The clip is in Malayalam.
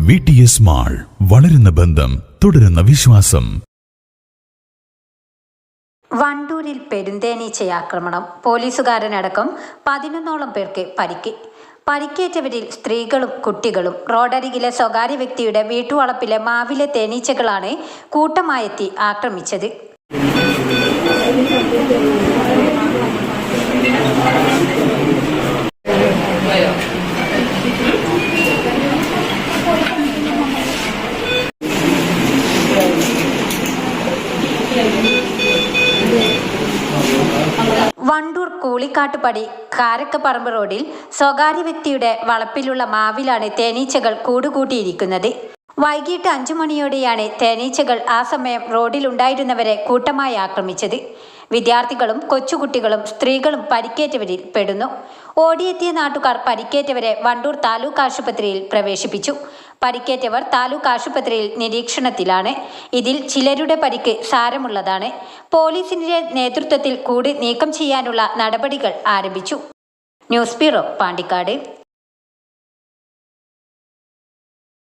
വി ടി എസ് മാൾ വളരുന്ന ബന്ധം തുടരുന്ന വിശ്വാസം. വണ്ടൂരിൽ പെരുന്തേനീച്ചയാക്രമണം. പോലീസുകാരനടക്കം പതിനൊന്നോളം പേർക്ക് പരിക്ക്. പരിക്കേറ്റവരിൽ സ്ത്രീകളും കുട്ടികളും റോഡരികിലെ സ്വകാര്യ വ്യക്തിയുടെ വീട്ടുവളപ്പിലെ മാവിലെ തേനീച്ചകളാണ് കൂട്ടമായെത്തി ആക്രമിച്ചത്. വണ്ടൂർ കൂളിക്കാട്ടുപടി കാരക്കപ്പറമ്പ് റോഡിൽ സ്വകാര്യ വ്യക്തിയുടെ വളപ്പിലുള്ള മാവിലാണ് തേനീച്ചകൾ കൂടുകൂട്ടിയിരിക്കുന്നത്. വൈകിട്ട് അഞ്ചു മണിയോടെയാണ് തേനീച്ചകൾ ആ സമയം റോഡിലുണ്ടായിരുന്നവരെ കൂട്ടമായി ആക്രമിച്ചത്. വിദ്യാർത്ഥികളും കൊച്ചുകുട്ടികളും സ്ത്രീകളും പരിക്കേറ്റവരിൽ പെടുന്നു. ഓടിയെത്തിയ നാട്ടുകാർ പരിക്കേറ്റവരെ വണ്ടൂർ താലൂക്ക് ആശുപത്രിയിൽ പ്രവേശിപ്പിച്ചു. പരിക്കേറ്റവർ താലൂക്ക് ആശുപത്രിയിൽ നിരീക്ഷണത്തിലാണ്. ഇതിൽ ചിലരുടെ പരിക്ക് സാരമുള്ളതാണ്. പോലീസിന്റെ നേതൃത്വത്തിൽ കൂടി നീക്കം ചെയ്യാനുള്ള നടപടികൾ ആരംഭിച്ചു. News bureau Pandikkad.